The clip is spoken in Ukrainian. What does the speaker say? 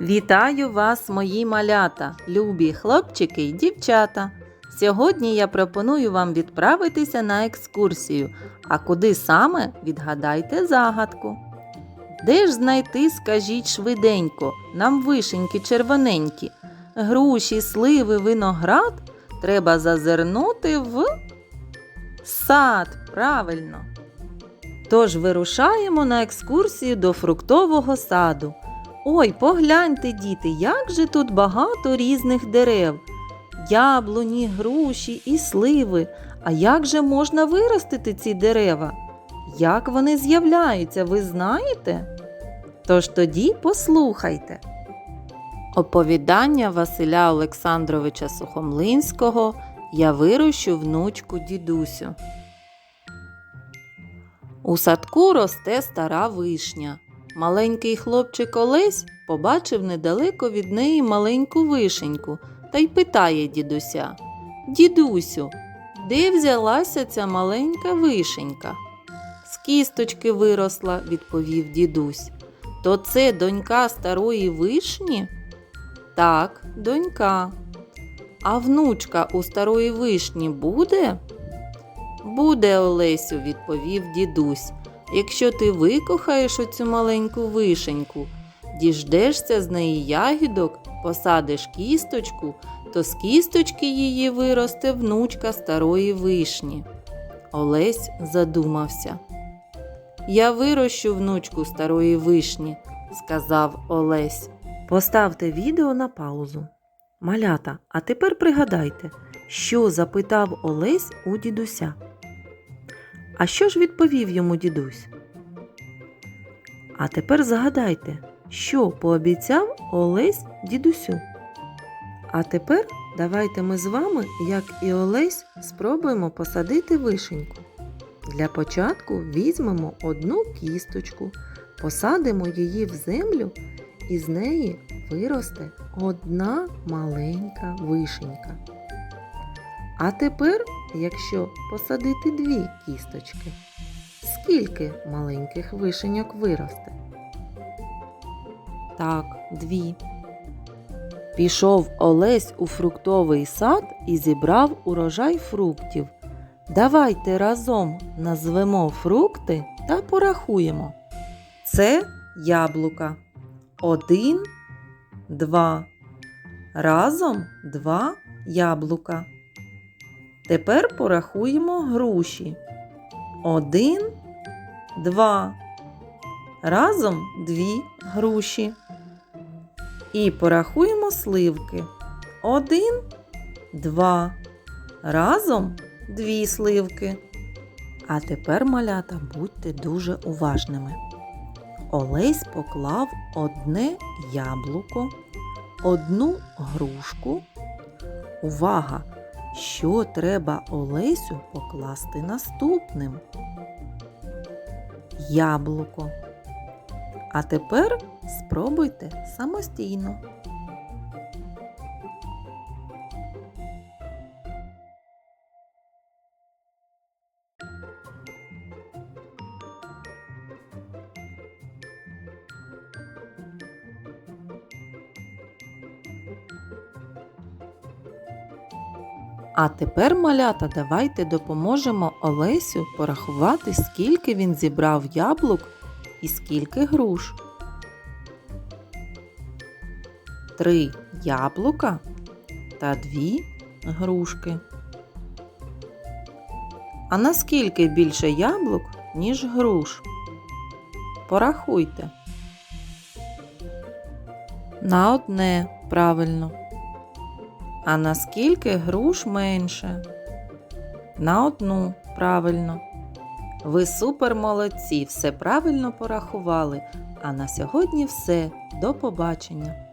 Вітаю вас, мої малята, любі хлопчики й дівчата. Сьогодні я пропоную вам відправитися на екскурсію. А куди саме відгадайте загадку. Де ж знайти, скажіть швиденько, нам вишеньки червоненькі, груші, сливи, виноград треба зазирнути в сад, правильно. Тож вирушаємо на екскурсію до фруктового саду. Ой, погляньте, діти, як же тут багато різних дерев. Яблуні, груші і сливи. А як же можна виростити ці дерева? Як вони з'являються, ви знаєте? Тож тоді послухайте. Оповідання Василя Олександровича Сухомлинського Я вирощу внучку дідусю. У садку росте стара вишня. Маленький хлопчик Олесь побачив недалеко від неї маленьку вишеньку та й питає дідуся Дідусю, де взялася ця маленька вишенька? З кісточки виросла, відповів дідусь. То це донька старої вишні? Так, донька. А внучка у старої вишні буде? Буде, Олесю, відповів дідусь. Якщо ти викохаєш оцю маленьку вишеньку, діждешся з неї ягідок, посадиш кісточку, то з кісточки її виросте внучка старої вишні. Олесь задумався. Я вирощу внучку старої вишні, сказав Олесь. Поставте відео на паузу. Малята, а тепер пригадайте, що запитав Олесь у дідуся. А що ж відповів йому дідусь? А тепер згадайте, що пообіцяв Олесь дідусю. А тепер давайте ми з вами, як і Олесь, спробуємо посадити вишеньку. Для початку візьмемо одну кісточку, посадимо її в землю, і з неї виросте одна маленька вишенька. А тепер, якщо посадити дві кісточки, скільки маленьких вишеньок виросте? Так, дві. Пішов Олесь у фруктовий сад і зібрав урожай фруктів. Давайте разом назвемо фрукти та порахуємо. Це яблука. Один, два. Разом два яблука. Тепер порахуємо груші. Один, два. Разом дві груші. І порахуємо сливки. Один, два. Разом дві сливки. А тепер, малята, будьте дуже уважними. Олесь поклав одне яблуко, одну грушку. Увага! Що треба Олесю покласти наступним? Яблуко. А тепер спробуйте самостійно. А тепер, малята, давайте допоможемо Олесю порахувати, скільки він зібрав яблук і скільки груш. Три яблука та дві грушки. А наскільки більше яблук, ніж груш? Порахуйте. На одне правильно. А наскільки груш менше? На одну правильно. Ви супер молодці, все правильно порахували. А на сьогодні все. До побачення!